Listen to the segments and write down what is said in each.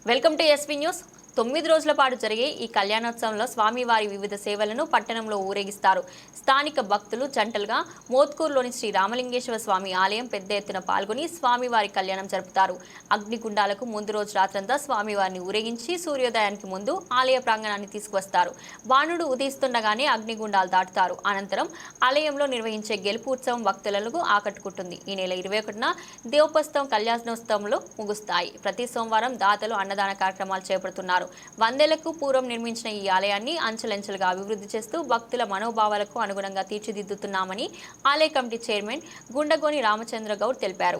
Welcome to SP news తొమ్మిది రోజుల పాటు జరిగే ఈ కళ్యాణోత్సవంలో స్వామివారి వివిధ సేవలను పట్టణంలో ఊరేగిస్తారు. స్థానిక భక్తులు జంటలుగా మోత్కూరులోని శ్రీ రామలింగేశ్వర స్వామి ఆలయం పెద్ద ఎత్తున పాల్గొని స్వామివారి కళ్యాణం జరుపుతారు. అగ్నిగుండాలకు ముందు రోజు రాత్రంతా స్వామివారిని ఊరేగించి సూర్యోదయానికి ముందు ఆలయ ప్రాంగణాన్ని తీసుకువస్తారు. బాణుడు ఉదయిస్తుండగానే అగ్నిగుండాలు దాటుతారు. అనంతరం ఆలయంలో నిర్వహించే గెలుపు ఉత్సవం భక్తులకు ఆకట్టుకుంటుంది. ఈ నెల ఇరవై ఒకటిన దేవపస్తం కళ్యాణోత్సవంలో ముగుస్తాయి. ప్రతి సోమవారం దాతలు అన్నదాన కార్యక్రమాలు చేపడుతున్నారు. వందేళ్ళకు పూర్వం నిర్మించిన ఈ ఆలయాన్ని అంచెలంచెలుగా అభివృద్ధి చేస్తూ భక్తుల మనోభావాలకు అనుగుణంగా తీర్చిదిద్దుతున్నామని ఆలయ కమిటీ చైర్మన్ గుండగోని రామచంద్ర గౌడ్ తెలిపారు.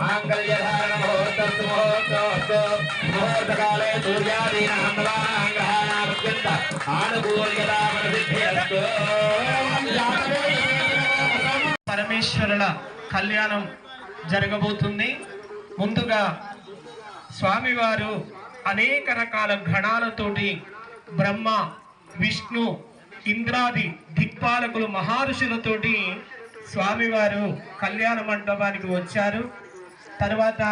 మాంగళ్యధారణముహూర్తస్తు ముహూర్తోస్తు. ముహూర్తకాలే సూర్యాదీనాం నవానాంగహానామత్యంత ఆనుకూల్యతా పరమేశ్వరుల కళ్యాణం జరగబోతుంది. ముందుగా స్వామివారు అనేక రకాల గణాలతోటి బ్రహ్మ విష్ణు ఇంద్రాది దిక్పాలకులు మహర్షులతోటి స్వామివారు కళ్యాణ మండపానికి వచ్చారు. తర్వాత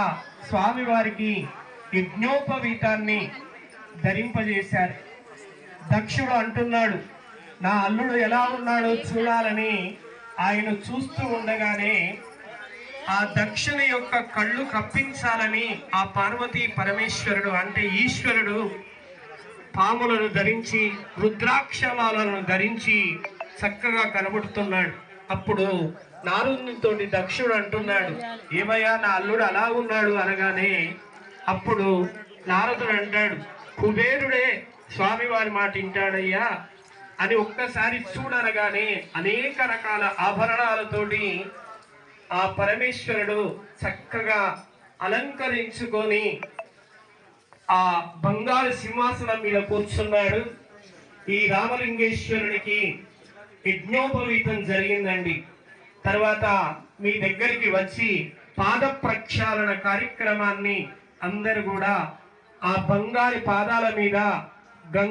స్వామివారికి యజ్ఞోపవీతాన్ని ధరింపజేశారు. దక్షుడు అంటున్నాడు నా అల్లుడు ఎలా ఉన్నాడో చూడాలని ఆయన చూస్తూ ఉండగానే ఆ దక్షిణ యొక్క కళ్ళు కప్పించాలని ఆ పార్వతీ పరమేశ్వరుడు అంటే ఈశ్వరుడు పాములను ధరించి రుద్రాక్షమాలను ధరించి చక్కగా కనబడుతున్నాడు. అప్పుడు నారునితోటి దక్షుడు అంటున్నాడు ఏమయ్యా నా అల్లుడు అలా ఉన్నాడు అనగానే అప్పుడు నారదుడు అంటాడు కుబేరుడే స్వామివారి మాట వింటాడయ్యా అని ఒక్కసారి చూడనగానే అనేక రకాల ఆభరణాలతోటి ఆ పరమేశ్వరుడు చక్కగా అలంకరించుకొని ఆ బంగారు సింహాసనం మీద కూర్చున్నాడు. ఈ రామలింగేశ్వరునికి యజ్ఞోపవీతం జరిగిందండి. తర్వాత మీ దగ్గరికి వచ్చి పాద ప్రక్షాళన కార్యక్రమాన్ని అందరు కూడా ఆ బంగారు పాదాల మీద